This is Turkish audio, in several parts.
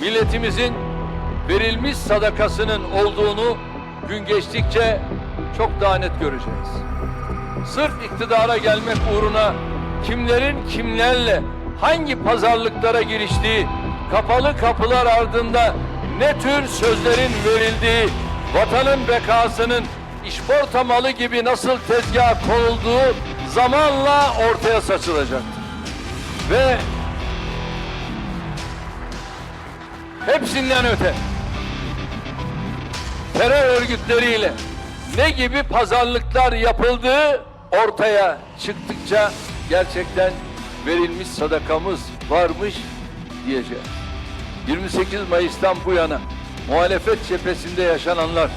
milletimizin verilmiş sadakasının olduğunu gün geçtikçe çok daha net göreceğiz. Sırf iktidara gelmek uğruna kimlerin kimlerle hangi pazarlıklara giriştiği, kapalı kapılar ardında ne tür sözlerin verildiği, vatanın bekasının işporta malı gibi nasıl tezgaha konulduğu zamanla ortaya saçılacaktır. Ve hepsinden öte terör örgütleriyle ne gibi pazarlıklar yapıldığı ortaya çıktıkça gerçekten verilmiş sadakamız varmış diyeceğiz. 28 Mayıs'tan bu yana muhalefet cephesinde yaşananlar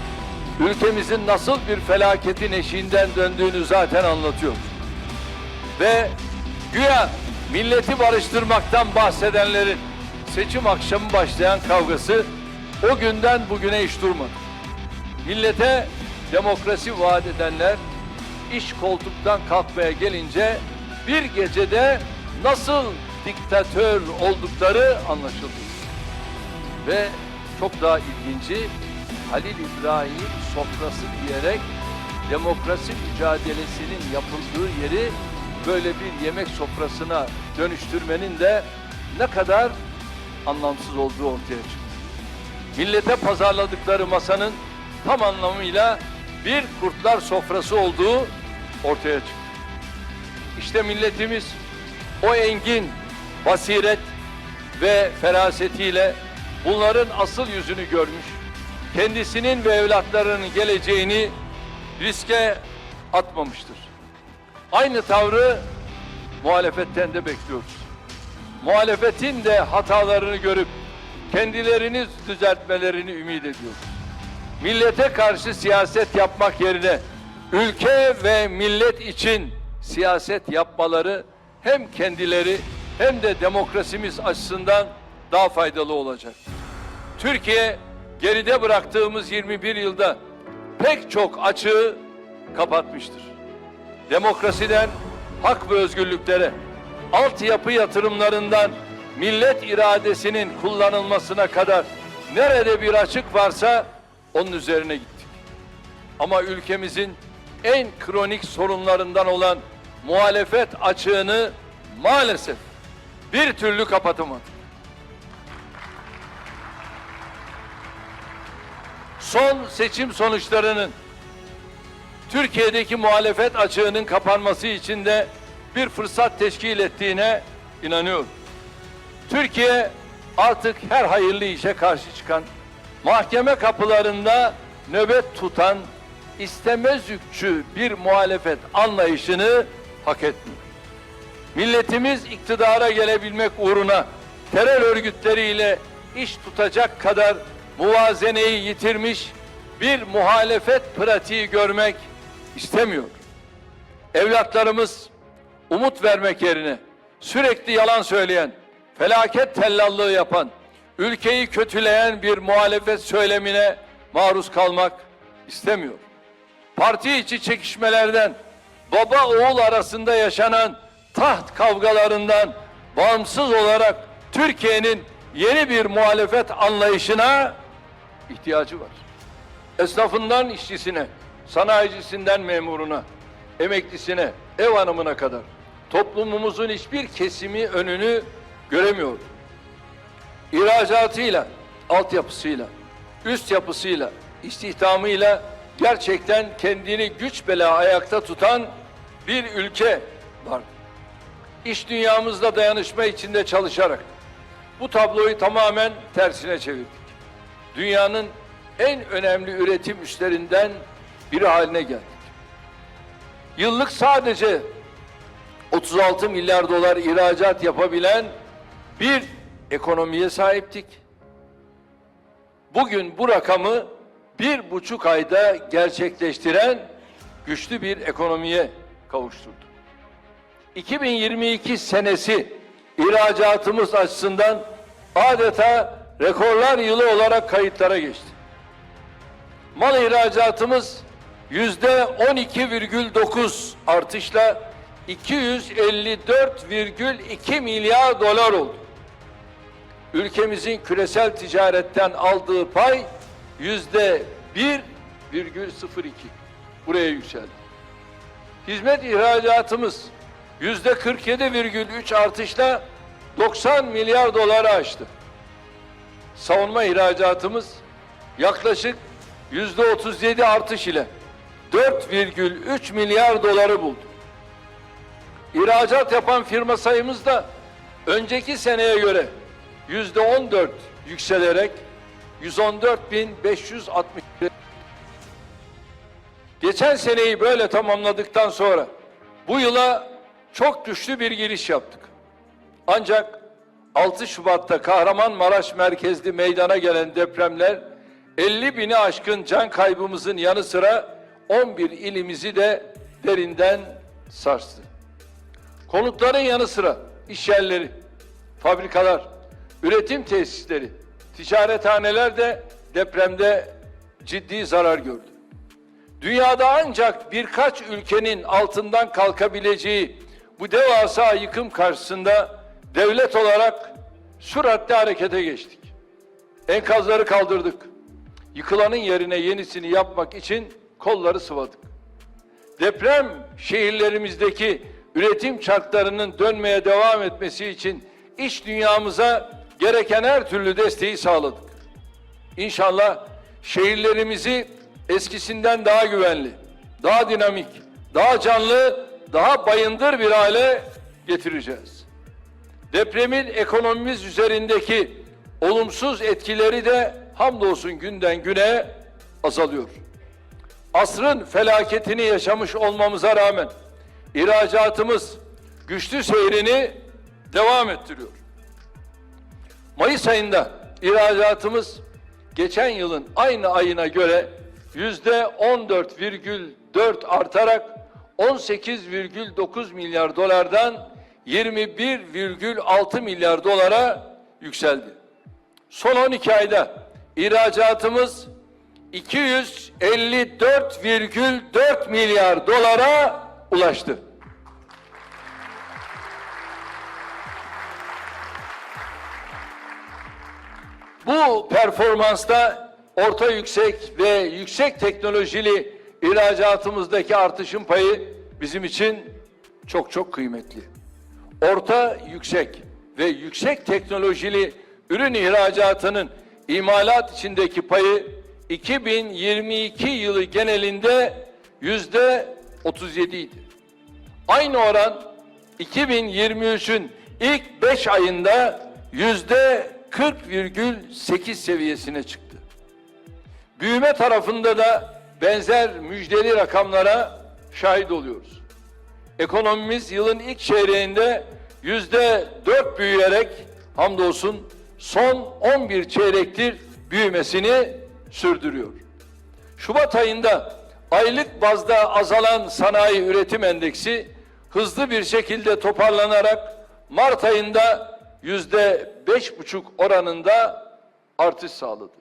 ülkemizin nasıl bir felaketin eşiğinden döndüğünü zaten anlatıyor. Ve güya milleti barıştırmaktan bahsedenlerin seçim akşamı başlayan kavgası o günden bugüne hiç durmadı. Millete demokrasi vaat edenler iş koltuktan kalkmaya gelince bir gecede nasıl diktatör oldukları anlaşıldı. Ve çok daha ilginci Halil İbrahim sofrası diyerek demokrasi mücadelesinin yapıldığı yeri böyle bir yemek sofrasına dönüştürmenin de ne kadar anlamsız olduğu ortaya çıktı. Millete pazarladıkları masanın tam anlamıyla bir kurtlar sofrası olduğu ortaya çıktı. İşte milletimiz o engin basiret ve ferasetiyle bunların asıl yüzünü görmüş, kendisinin ve evlatlarının geleceğini riske atmamıştır. Aynı tavrı muhalefetten de bekliyoruz. Muhalefetin de hatalarını görüp kendilerini düzeltmelerini ümit ediyoruz. Millete karşı siyaset yapmak yerine ülke ve millet için siyaset yapmaları hem kendileri hem de demokrasimiz açısından daha faydalı olacak. Türkiye geride bıraktığımız 21 yılda pek çok açığı kapatmıştır. Demokrasiden hak ve özgürlüklere, altyapı yatırımlarından millet iradesinin kullanılmasına kadar nerede bir açık varsa onun üzerine gittik. Ama ülkemizin en kronik sorunlarından olan muhalefet açığını maalesef bir türlü kapatamadık. Son seçim sonuçlarının Türkiye'deki muhalefet açığının kapanması için de bir fırsat teşkil ettiğine inanıyorum. Türkiye artık her hayırlı işe karşı çıkan, mahkeme kapılarında nöbet tutan, istemezlikçü bir muhalefet anlayışını hak etmiyor. Milletimiz iktidara gelebilmek uğruna terör örgütleriyle iş tutacak kadar muvazeneyi yitirmiş bir muhalefet pratiği görmek istemiyor. Evlatlarımız umut vermek yerine sürekli yalan söyleyen, felaket tellallığı yapan, ülkeyi kötüleyen bir muhalefet söylemine maruz kalmak istemiyor. Parti içi çekişmelerden, baba oğul arasında yaşanan taht kavgalarından bağımsız olarak Türkiye'nin yeni bir muhalefet anlayışına ihtiyacı var. Esnafından işçisine, sanayicisinden memuruna, emeklisine, ev hanımına kadar toplumumuzun hiçbir kesimi önünü göremiyor. İhracatıyla, altyapısıyla, üst yapısıyla, istihdamıyla gerçekten kendini güç bela ayakta tutan bir ülke var. İş dünyamızda dayanışma içinde çalışarak bu tabloyu tamamen tersine çevirdik. Dünyanın en önemli üretim üstlerinden biri haline geldik. Yıllık sadece 36 milyar dolar ihracat yapabilen bir ekonomiye sahiptik. Bugün bu rakamı bir buçuk ayda gerçekleştiren güçlü bir ekonomiye kavuşturdu. 2022 senesi ihracatımız açısından adeta rekorlar yılı olarak kayıtlara geçti. Mal ihracatımız yüzde 12,9 artışla 254,2 milyar dolar oldu. ülkemizin küresel ticaretten aldığı pay yüzde 1,02 buraya yükseldi. Hizmet ihracatımız yüzde 47,3 artışla 90 milyar doları aştı. Savunma ihracatımız yaklaşık yüzde 37 artış ile 4,3 milyar doları buldu. İhracat yapan firma sayımız da önceki seneye göre yüzde 14 yükselerek 114.560 Geçen seneyi böyle tamamladıktan sonra bu yıla çok güçlü bir giriş yaptık. Ancak 6 Şubat'ta Kahramanmaraş merkezli meydana gelen depremler 50 bini aşkın can kaybımızın yanı sıra 11 ilimizi de derinden sarstı. Konutların yanı sıra iş yerleri, fabrikalar, üretim tesisleri, ticarethaneler de depremde ciddi zarar gördü. Dünyada ancak birkaç ülkenin altından kalkabileceği bu devasa yıkım karşısında devlet olarak süratle harekete geçtik. Enkazları kaldırdık. Yıkılanın yerine yenisini yapmak için kolları sıvadık. Deprem şehirlerimizdeki üretim çarklarının dönmeye devam etmesi için iş dünyamıza gereken her türlü desteği sağladık. İnşallah şehirlerimizi eskisinden daha güvenli, daha dinamik, daha canlı, daha bayındır bir hale getireceğiz. Depremin ekonomimiz üzerindeki olumsuz etkileri de hamdolsun günden güne azalıyor. Asrın felaketini yaşamış olmamıza rağmen ihracatımız güçlü seyrini devam ettiriyor. Mayıs ayında ihracatımız geçen yılın aynı ayına göre yüzde 14,4 artarak 18,9 milyar dolardan 21,6 milyar dolara yükseldi. Son 12 ayda ihracatımız 254,4 milyar dolara ulaştı. Bu performansta orta yüksek ve yüksek teknolojili ihracatımızdaki artışın payı bizim için çok çok kıymetli. Orta yüksek ve yüksek teknolojili ürün ihracatının imalat içindeki payı 2022 yılı genelinde yüzde 37 idi. Aynı oran 2023'ün ilk 5 ayında yüzde 40,8 seviyesine çıktı. Büyüme tarafında da benzer müjdeli rakamlara şahit oluyoruz. Ekonomimiz yılın ilk çeyreğinde yüzde dört büyüyerek hamdolsun son 11 çeyrektir büyümesini sürdürüyor. Şubat ayında aylık bazda azalan sanayi üretim endeksi hızlı bir şekilde toparlanarak Mart ayında yüzde beş buçuk oranında artış sağladı.